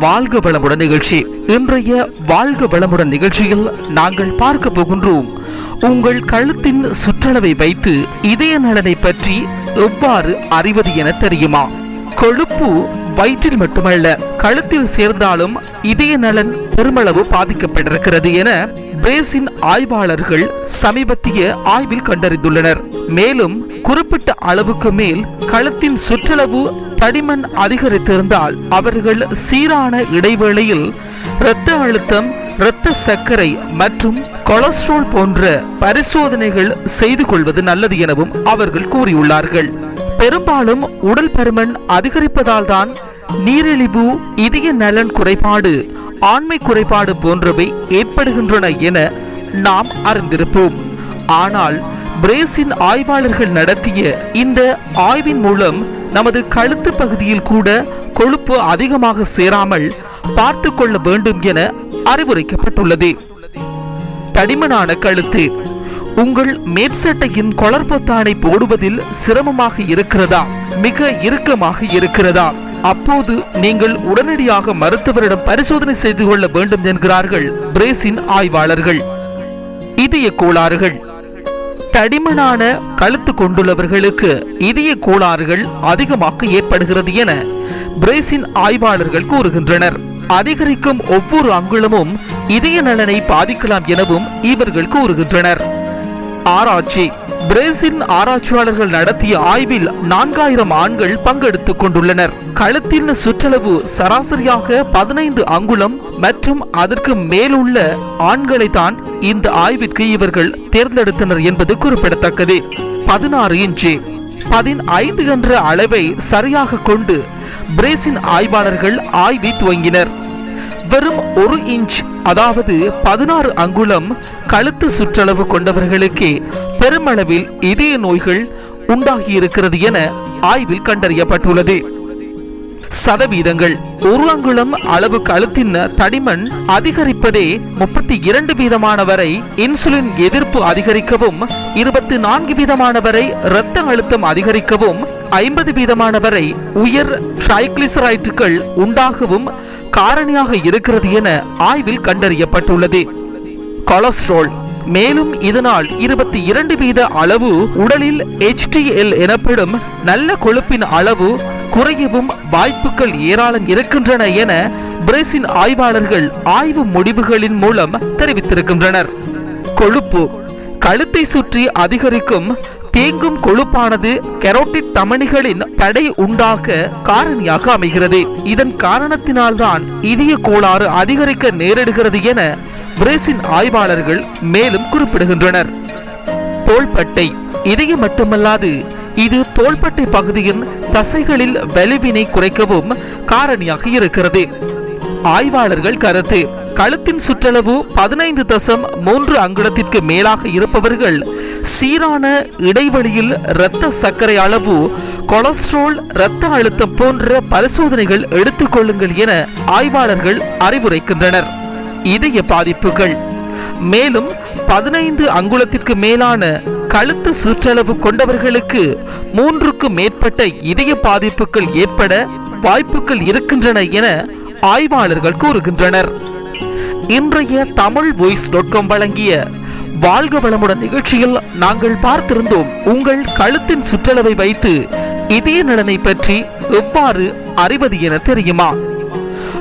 வாழ்க வளமுடன் நிகழ்ச்சி. இன்றைய வாழ்க வளமுடன் நிகழ்ச்சியில் நாங்கள் பார்க்க போகின்றோம். உங்கள் கழுத்தின் சுற்றளவை வைத்து இதய நலனை பற்றி எவ்வாறு அறிவது என தெரியுமா? கொழுப்பு வயிற்றில் மட்டுமல்ல கழுத்தில் சேர்ந்தாலும் இதய நலன் பெருமளவு பாதிக்கப்பட்டிருக்கிறது என பிரேசின் ஆய்வாளர்கள் சமீபத்திய ஆய்வில் கண்டறிந்துள்ளனர். மேலும் குறிப்பிட்ட அளவுக்கு மேல் களத்தின் சுற்றளவு தடிமன் அதிகரித்திருந்தால் அவர்கள் சீரான இடைவேளையில் இரத்த அழுத்தம் இரத்த சர்க்கரை மற்றும் கொலஸ்ட்ரால் போன்ற பரிசோதனைகள் செய்து கொள்வது நல்லது எனவும் அவர்கள் கூறியுள்ளார்கள். பெரும்பாலும் உடல் பருமன் அதிகரிப்பதால் தான் நீரிழிவு இதய நலன் குறைபாடு ஆண்மை குறைபாடு போன்றவை ஏற்படுகின்றன என நாம் அறிந்திருப்போம். ஆனால் பிரேசின் ஆய்வாளர்கள் நடத்திய இந்த ஆய்வின் மூலம் நமது கழுத்து பகுதியில் கூட கொழுப்பு அதிகமாக சேராமல் பார்த்து கொள்ள வேண்டும் என அறிவுரைக்கப்பட்டுள்ளது. தடிமனான கழுத்து. உங்கள் மேற்சட்டையின் கொளர்பொத்தானை போடுவதில் சிரமமாக இருக்கிறதா? மிக இறுக்கமாக இருக்கிறதா? அப்போது நீங்கள் உடனடியாக மருத்துவரிடம் பரிசோதனை செய்து கொள்ள வேண்டும் என்கிறார்கள் பிரேசின் ஆய்வாளர்கள். இதய கோளாறுகள். தடிமனான கழுத்து கொண்டுள்ளவர்களுக்கு இதய கோளாறுகள் அதிகமாக ஏற்படுகிறது என பிரேசின் ஆய்வாளர்கள் கூறுகின்றனர். அதிகரிக்கும் ஒவ்வொரு அங்குலமும் இதய நலனை பாதிக்கலாம் எனவும் இவர்கள் கூறுகின்றனர். ஆராய்ச்சி. பிரேசில் ஆராய்ச்சியாளர்கள் நடத்திய ஆய்வில் நான்காயிரம் ஆண்கள் பங்கெடுத்துக் கொண்டுள்ளனர். கழுத்தின் சுற்றளவு சராசரியாக பதினைந்து அங்குலம் மற்றும் அதற்கு மேலுள்ள ஆண்களை தான் இந்த ஆய்விற்கு இவர்கள் தேர்ந்தெடுத்தனர் என்பது குறிப்பிடத்தக்கது. பதினாறு இன்ச்சு. பதினைந்து என்ற அளவை சரியாக கொண்டு பிரேசின் ஆய்வாளர்கள் ஆய்வை துவங்கினர். வெறும் ஒரு இன்ச் அதாவது பதினாறு அங்குலம் கழுத்து சுற்றளவு கொண்டவர்களுக்கே பெருமளவில் இதய நோய்கள் உண்டாகி இருக்கிறது என ஆய்வில் கண்டறியப்பட்டுள்ளது. சதவீதங்கள் ஒரு அங்குலம் அளவு கழுத்தின் தடிமன் அதிகரிப்பதே முப்பத்தி இரண்டு வீதமான வரை இன்சுலின் எதிர்ப்பு அதிகரிக்கவும் இருபத்தி நான்கு வீதமான வரை இரத்த அழுத்தம் அதிகரிக்கவும் ஐம்பது வீதமான வரை உயர் டிரைக்ளிசரைட்டுகள் உண்டாகவும் காரணியாக இருக்கிறது என ஆய்வில் கண்டறியப்பட்டுள்ளது. கொலஸ்ட்ரால் மேலும் இதனால் இருபத்தி இரண்டு வீத அளவு உடலில் HDL எனப்படும் நல்ல கொழுப்பின் அளவு குறையவும் வாய்ப்புகள் ஏராளம் இருக்கின்றன என பிரேசின் ஆய்வாளர்கள் ஆய்வு முடிவுகளின் மூலம் தெரிவித்திருக்கின்றனர். கொழுப்பு கழுத்தை சுற்றி அதிகரிக்கும் தேங்கும் கொழுப்பானது கெரோட்டிட் தமனிகளின் தடை உண்டாக காரணியாக அமைகிறது. இதன் காரணத்தினால்தான் இதய கோளாறு அதிகரிக்க நேரிடுகிறது என பிரேசின் ஆய்வாளர்கள் மேலும் குறிப்பிடுகின்றனர். தோள்பட்டை இதயம் மட்டுமல்லாது இது தோள்பட்டை பகுதியின் தசைகளில் வலிவினை குறைக்கவும் காரணியாக இருக்கிறது. ஆய்வாளர்கள் கருத்து கழுத்தின் சுற்றளவு பதினைந்து தசம் மூன்று அங்குலத்திற்கு மேலாக இருப்பவர்கள் சீரான இடைவெளியில் இரத்த சர்க்கரை அளவு கொலஸ்ட்ரால் இரத்த அழுத்தம் போன்ற பரிசோதனைகள் எடுத்துக்கொள்ளுங்கள் என ஆய்வாளர்கள் அறிவுரைக்கின்றனர். இதய பாதிப்புகள். மேலும் பதினைந்து அங்குலத்திற்கு மேலான கழுத்து சுற்றளவு கொண்டவர்களுக்கு மூன்றுக்கு மேற்பட்ட இதய பாதிப்புகள் ஏற்பட வாய்ப்புகள் இருக்கின்றன என ஆய்வாளர்கள் கூறுகின்றனர். இன்றைய தமிழ் வாய்ஸ் டாட் காம் வழங்கிய வாழ்க வளமுடன் நிகழ்ச்சியில் நாங்கள் பார்த்திருந்தோம் உங்கள் கழுத்தின் சுற்றளவை வைத்து இதய நலனை பற்றி எவ்வாறு அறிவது என தெரியுமா?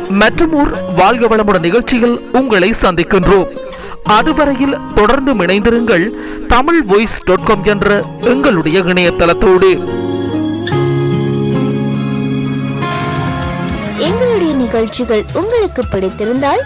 மற்றுமோர் வாழ்க வளமுடன் நிகழ்ச்சியில் உங்களை சந்திக்கின்றோம். அதுவரையில் தொடர்ந்து இணைந்திருங்கள் தமிழ் வாய்ஸ் டாட் காம் என்ற எங்களுடைய இணையதளத்தோடு. எங்களுடைய நிகழ்ச்சிகள் உங்களுக்கு பிடித்திருந்தால்